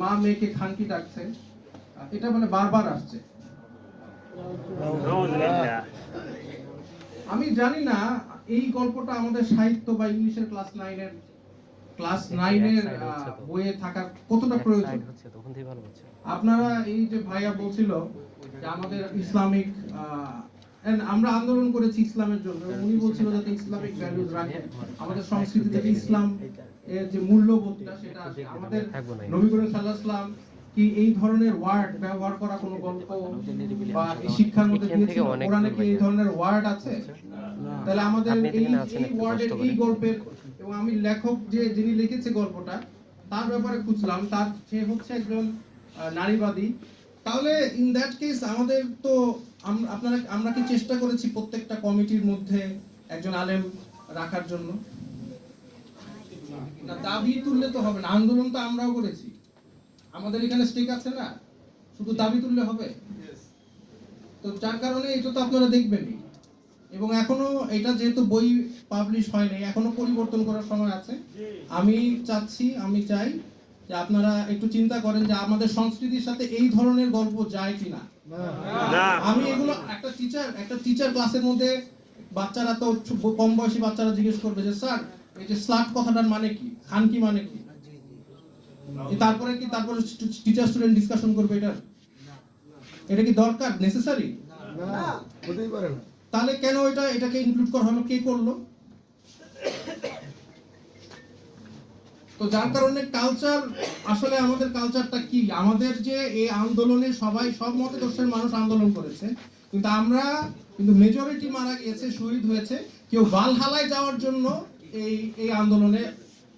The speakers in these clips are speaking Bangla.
মা মেয়েকে খানকি ডাকছে। এটা মানে বারবার আসছে। আমি জানি না এই গল্পটা আমাদের সাহিত্য বা ইংলিশের ক্লাস নাইনের ক্লাস নাইনের বইয়ে থাকার কতটা প্রয়োজন? আপনারা এই যে ভাইয়া বলছিল যে আমাদের ইসলামিক আমরা আন্দোলন করেছি ইসলামের জন্য। উনি বলছিল যাতে ইসলামিক ভ্যালুজ রাখে। আমাদের সংস্কৃতি থেকে ইসলাম এর যে মূল্যবোধটা সেটা আমাদের নবী করিম সাল্লাল্লাহু আলাইহি সাল্লাম কি এই ধরনের ওয়ার্ড ব্যবহার করা কোনো গল্প বা এই শিক্ষার মধ্যে অনেক কোরআনে কি এই ধরনের ওয়ার্ড আছে? তাহলে আমাদের এই ওয়ার্ডের এই গল্পের এবং আমি লেখক যে যিনি লিখেছে গল্পটা তার ব্যাপারে খুঁজলাম। তার সে হচ্ছে একজন নারীবাদী। তাহলে ইন দ্যাট কেস আমাদের তো আপনারা আমরা কি চেষ্টা করেছি প্রত্যেকটা কমিটির মধ্যে একজন আলেম রাখার জন্য? না দাবি তুললে তো হবে না আন্দোলন তো আমরাও করেছি। আমাদের এখানে স্টেক আছে না শুধু দাবি তুললে হবে? তো যার কারণে এটা তো আপনারা দেখবেনই। এবং এখনও এটা যেহেতু বই পাবলিশ হয়নি এখনও পরিবর্তন করার সময় আছে। আমি চাচ্ছি আমি চাই যে আপনারা একটু চিন্তা করেন যে আমাদের সংস্কৃতির সাথে এই ধরনের গল্প যায় কিনা। আমি এগুলো একটা টিচার একটা টিচার ক্লাসের মধ্যে বাচ্চারা তো কম বয়সী বাচ্চারা জিজ্ঞেস করবে যে স্যার এই যে স্লাট কথাটার মানে কি? খান কি মানে কি? তারপরে কি তারপরে টিচার স্টুডেন্ট ডিসকাশন করবে এটা? এটা কি দরকার? নেসেসারি না হতেই পারে না। তাহলে কেন এটা এটাকে ইনক্লুড করা হলো? কে করল? তো যার কারণে কালচার আসলে আমাদের কালচারটা কি? আমাদের যে এই আন্দোলনে সবাই সব মতদর্শের মানুষ আন্দোলন করেছে। কিন্তু আমরা, কিন্তু মেজরিটি মারা শহীদ হয়েছে। কেউ বালহালায় যাওয়ার জন্য এই এই আন্দোলনে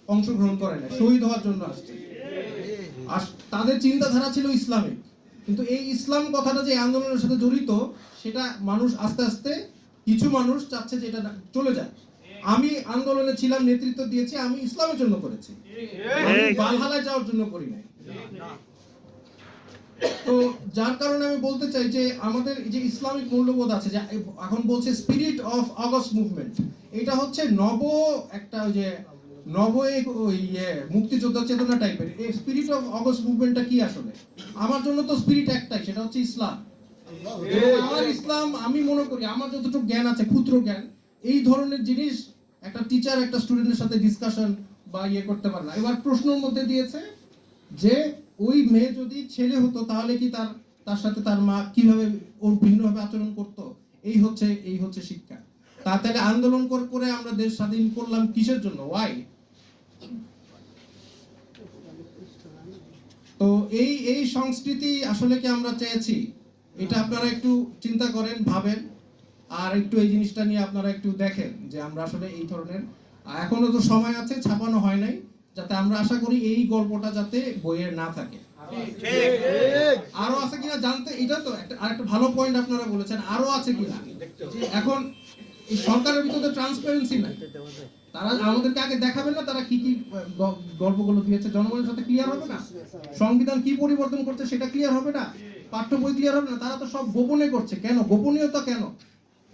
অংশগ্রহণ করে না শহীদ হওয়ার জন্য আসছে। আর তাদের চিন্তাধারা ছিল ইসলামিক। কিন্তু এই ইসলাম কথাটা যে আন্দোলনের সাথে জড়িত, সেটা মানুষ আস্তে আস্তে, কিছু মানুষ চাচ্ছে যে এটা চলে যায়। আমি আন্দোলনে ছিলাম নেতৃত্ব দিয়েছি আমি ইসলামের জন্য করেছি। আমি বালহালায় যাওয়ার জন্য করি নাই। তো যার কারণে আমি বলতে চাই যে আমাদের যে ইসলামিক মূল্যবোধ আছে যে এখন বলছে স্পিরিট অফ অগস্ট মুভমেন্ট এটা হচ্ছে নব একটা ওই যে নব এক ওই ইয়ে মুক্তিযোদ্ধা চেতনা টাইপের এই স্পিরিট অফ অগস্ট মুভমেন্টটা কি আসলে? আমার জন্য তো স্পিরিট একটাই সেটা হচ্ছে ইসলাম। আমার ইসলাম আমি মনে করি আমার যতটুকু জ্ঞান আছে ক্ষুদ্র জ্ঞান এই ধরনের জিনিস একটা টিচার একটা স্টুডেন্টের সাথে ডিসকাশন বা ইয়ে করতে পারে না। এবার প্রশ্নের মধ্যে দিয়েছে যে, ওই মেয়ে যদি ছেলে হতো, তাহলে কি তার তার সাথে তার মা কীভাবে ওর ভিন্নভাবে আচরণ করতো? এই হচ্ছে এই হচ্ছে শিক্ষা। তা তাহলে আন্দোলন কর, করে আমরা দেশ স্বাধীন করলাম কিসের জন্য? ওয়াই তো এই এই সংস্কৃতি আসলে কি আমরা চেয়েছি? এটা আপনারা একটু চিন্তা করেন, ভাবেন। আর একটু এই জিনিসটা নিয়ে আপনারা একটু দেখেন যে আমরা আসলে এই ধরনের এখনও তো সময় আছে ছাপানো হয় নাই যাতে আমরা আশা করি এই গল্পটা যাতে বইয়ে না থাকে। আরও আছে কিনা জানতে এটা তো একটা আরেকটা ভালো পয়েন্ট আপনারা বলেছেন আরও আছে কিনা? এখন সরকারের ভিতরে ট্রান্সপারেন্সি নাই। তারা আমাদেরকে আগে দেখাবে না তারা কি কি গ- গল্পগুলো দিয়েছে জনগণের সাথে ক্লিয়ার হবে না? সংবিধান কি পরিবর্তন করছে সেটা ক্লিয়ার হবে না? পাঠ্য বই ক্লিয়ার হবে না? তারা তো সব গোপনে করছে। কেন? গোপনীয়তা কেন?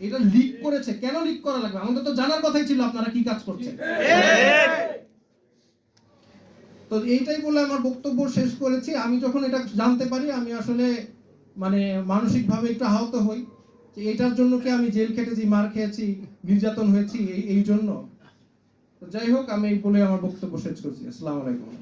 এটা লিক করেছে। কেন লিক করা লাগবে? আমাদের তো জানার কথাই ছিল আপনারা কি কাজ করছেন। তো এইটাই বলে আমার বক্তব্য শেষ করেছি। আমি যখন এটা জানতে পারি, আমি আসলে মানে মানসিকভাবে একটু আহত হই। যে এটার জন্য কি আমি জেল খেটেছি, মার খেয়েছি, নির্যাতন হয়েছি, এই জন্য? যাই হোক, আমি বলে আমার বক্তব্য শেষ করছি। আসসালামু আলাইকুম।